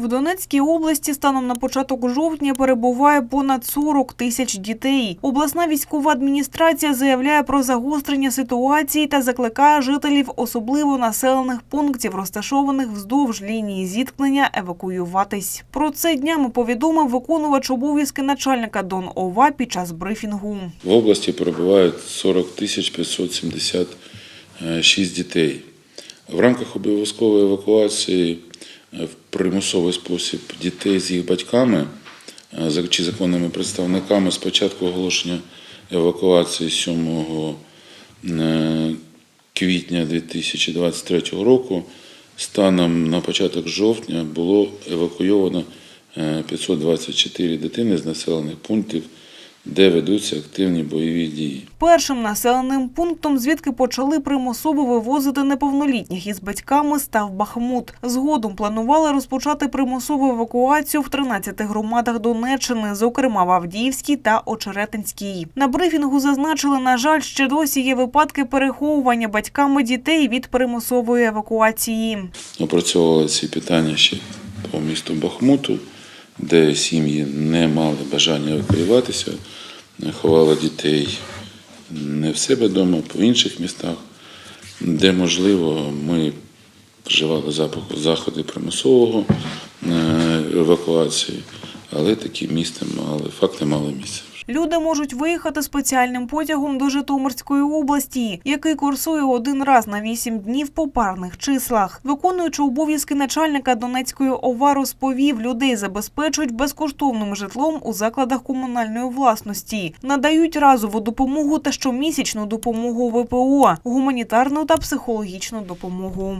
В Донецькій області станом на початок жовтня перебуває понад 40 тисяч дітей. Обласна військова адміністрація заявляє про загострення ситуації та закликає жителів особливо населених пунктів, розташованих вздовж лінії зіткнення, евакуюватись. Про це днями повідомив виконувач обов'язки начальника Дон ОВА під час брифінгу. В області перебувають 40 тисяч 576 дітей. В рамках обов'язкової евакуації е, в примусовий спосіб дітей з їх батьками е, чи законними представниками з початку оголошення евакуації 7 е, квітня 2023 року. Станом на початок жовтня було евакуйовано е, 524 дитини з населених пунктів, де ведуться активні бойові дії. Першим населеним пунктом, звідки почали примусово вивозити неповнолітніх із батьками, став Бахмут. Згодом планували розпочати примусову евакуацію в 13 громадах Донеччини, зокрема в Авдіївській та Очеретинській. На брифінгу зазначили, на жаль, ще досі є випадки переховування батьками дітей від примусової евакуації. Опрацьовували ці питання ще по місту Бахмуту, де сім'ї не мали бажання евакуюватися, ховали дітей не в себе вдома, по інших містах, де можливо ми вживали заходи примусового е, евакуації, але такі місця мали, факти мали місце. Люди можуть виїхати спеціальним потягом до Житомирської області, який курсує один раз на вісім днів по парних числах. Виконуючи обов'язки начальника Донецької ОВА розповів, людей забезпечують безкоштовним житлом у закладах комунальної власності, надають разову допомогу та щомісячну допомогу ВПО, гуманітарну та психологічну допомогу.